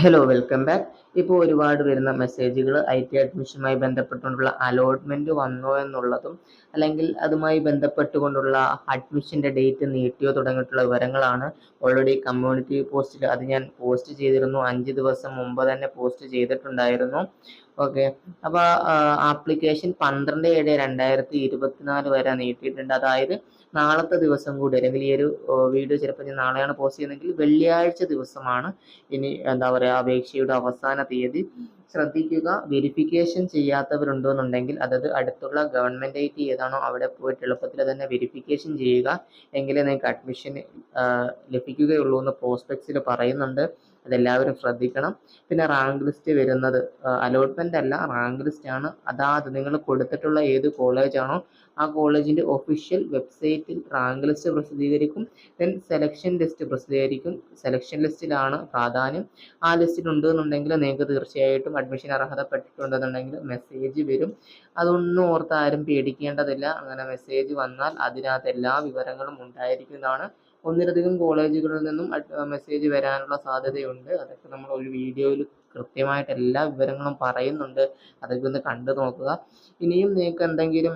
Hello welcome back ഇപ്പോൾ ഒരുപാട് വരുന്ന മെസ്സേജുകൾ ഐ ടി അഡ്മിഷനുമായി ബന്ധപ്പെട്ടുകൊണ്ടുള്ള അലോട്ട്മെന്റ് വന്നോ എന്നുള്ളതും അല്ലെങ്കിൽ അതുമായി ബന്ധപ്പെട്ടുകൊണ്ടുള്ള അഡ്മിഷന്റെ ഡേറ്റ് നീട്ടിയോ തുടങ്ങിയിട്ടുള്ള വിവരങ്ങളാണ് ഓൾറെഡി കമ്മ്യൂണിറ്റി പോസ്റ്റിൽ അത് ഞാൻ പോസ്റ്റ് ചെയ്തിരുന്നു. അഞ്ച് ദിവസം മുമ്പ് തന്നെ പോസ്റ്റ് ചെയ്തിട്ടുണ്ടായിരുന്നു. ഓക്കെ അപ്പോൾ ആപ്ലിക്കേഷൻ പന്ത്രണ്ട് ഏഴ് രണ്ടായിരത്തി ഇരുപത്തിനാല് വരെ നീട്ടിയിട്ടുണ്ട്. അതായത് നാളത്തെ ദിവസം കൂടി അല്ലെങ്കിൽ ഈ ഒരു വീഡിയോ ചിലപ്പോൾ ഞാൻ നാളെയാണ് പോസ്റ്റ് ചെയ്യുന്നതെങ്കിൽ വെള്ളിയാഴ്ച ദിവസമാണ് ഇനി എന്താ പറയുക അപേക്ഷയുടെ അവസാന തീയതി ശ്രദ്ധിക്കുക വെരിഫിക്കേഷൻ ചെയ്യാത്തവരുണ്ടെന്നുണ്ടെങ്കിൽ അതായത് അടുത്തുള്ള ഗവൺമെന്റ് ഐ ടി ഏതാണോ അവിടെ പോയിട്ട് എളുപ്പത്തിൽ തന്നെ വെരിഫിക്കേഷൻ ചെയ്യുക. എങ്കിലേ നിങ്ങൾക്ക് അഡ്മിഷൻ ലഭിക്കുകയുള്ളൂ എന്ന് പ്രോസ്പെക്ട്സിൽ പറയുന്നുണ്ട്. അതെല്ലാവരും ശ്രദ്ധിക്കണം. പിന്നെ റാങ്ക് ലിസ്റ്റ് വരുന്നത് അലോട്ട്മെന്റ് അല്ല റാങ്ക് ലിസ്റ്റ് ആണ്. അതാത് നിങ്ങൾ കൊടുത്തിട്ടുള്ള ഏത് കോളേജാണോ ആ കോളേജിന്റെ ഒഫീഷ്യൽ വെബ്സൈറ്റിൽ റാങ്ക് ലിസ്റ്റ് പ്രസിദ്ധീകരിക്കും. ദെൻ സെലക്ഷൻ ലിസ്റ്റ് പ്രസിദ്ധീകരിക്കും. സെലക്ഷൻ ലിസ്റ്റിലാണ് പ്രാധാന്യം. ആ ലിസ്റ്റിൽ ഉണ്ടെന്നുണ്ടെങ്കിൽ നിങ്ങൾക്ക് തീർച്ചയായിട്ടും അഡ്മിഷൻ അർഹതപ്പെട്ടിട്ടുണ്ടെന്നുണ്ടെങ്കിൽ മെസ്സേജ് വരും. അതൊന്നും ഓർത്ത് ആരും പേടിക്കേണ്ടതില്ല. അങ്ങനെ മെസ്സേജ് വന്നാൽ അതിനകത്ത് എല്ലാ വിവരങ്ങളും ഉണ്ടായിരിക്കുന്നതാണ്. ഒന്നിലധികം കോളേജുകളിൽ നിന്നും മെസ്സേജ് വരാനുള്ള സാധ്യതയുണ്ട്. അതൊക്കെ നമ്മൾ ഒരു വീഡിയോയിൽ കൃത്യമായിട്ട് എല്ലാ വിവരങ്ങളും പറയുന്നുണ്ട്. അതൊക്കെ ഒന്ന് കണ്ടു നോക്കുക. ഇനിയും നിങ്ങൾക്ക് എന്തെങ്കിലും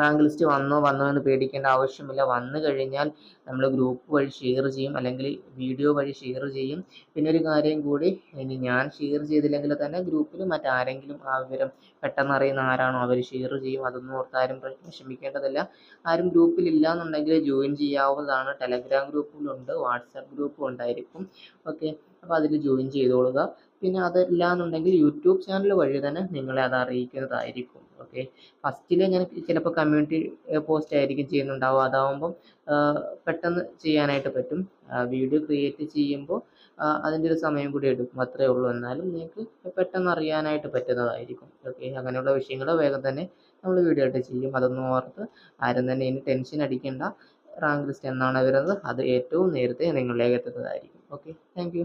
റാങ്ക് ലിസ്റ്റ് വന്നോ വന്നോ എന്ന് പേടിക്കേണ്ട ആവശ്യമില്ല. വന്നു കഴിഞ്ഞാൽ നമ്മൾ ഗ്രൂപ്പ് വഴി ഷെയർ ചെയ്യും അല്ലെങ്കിൽ വീഡിയോ വഴി ഷെയർ ചെയ്യും. പിന്നെ ഒരു കാര്യം കൂടി ഇനി ഞാൻ ഷെയർ ചെയ്തില്ലെങ്കിൽ തന്നെ ഗ്രൂപ്പിൽ മറ്റാരെങ്കിലും ആ വിവരം പെട്ടെന്ന് അറിയുന്ന ആരാണോ അവർ ഷെയർ ചെയ്യും. അതൊന്നും ഓർത്താരും വിഷമിക്കേണ്ടതില്ല. ആരും ഗ്രൂപ്പിൽ ഇല്ല എന്നുണ്ടെങ്കിൽ ജോയിൻ ചെയ്യാവുന്നതാണ്. ടെലഗ്രാം ഗ്രൂപ്പുകളുണ്ട് വാട്സാപ്പ് ഗ്രൂപ്പും ഉണ്ടായിരിക്കും. ഓക്കെ അപ്പോൾ അതിൽ ജോയിൻ ചെയ്തോളുക. പിന്നെ അതല്ല എന്നുണ്ടെങ്കിൽ യൂട്യൂബ് ചാനൽ വഴി തന്നെ നിങ്ങളെ അത് അറിയിക്കുന്നതായിരിക്കും ഓക്കെ ഫസ്റ്റിൽ ഞാൻ ചിലപ്പോൾ കമ്മ്യൂണിറ്റി പോസ്റ്റ് ആയിരിക്കും ചെയ്യുന്നുണ്ടാവുക. അതാവുമ്പം പെട്ടെന്ന് ചെയ്യാനായിട്ട് പറ്റും. വീഡിയോ ക്രിയേറ്റ് ചെയ്യുമ്പോൾ അതിന്റെ ഒരു സമയം കൂടി എടുക്കും. അത്രേ ഉള്ളൂ. എന്നാലും നിങ്ങൾക്ക് പെട്ടെന്ന് അറിയാനായിട്ട് പറ്റുന്നതായിരിക്കും ഓക്കെ അങ്ങനെയുള്ള വിഷയങ്ങൾ വേഗം തന്നെ നമ്മൾ വീഡിയോ ആയിട്ട് ചെയ്യും. അതൊന്നും ഓർത്ത് ആരും തന്നെ ഇനി ടെൻഷൻ അടിക്കേണ്ട. റാങ്ക് ലിസ്റ്റ് എന്നാണ് വരുന്നത്. അത് ഏറ്റവും നേരത്തെ നിങ്ങളിലേക്ക് എത്തുന്നതായിരിക്കും ഓക്കെ താങ്ക്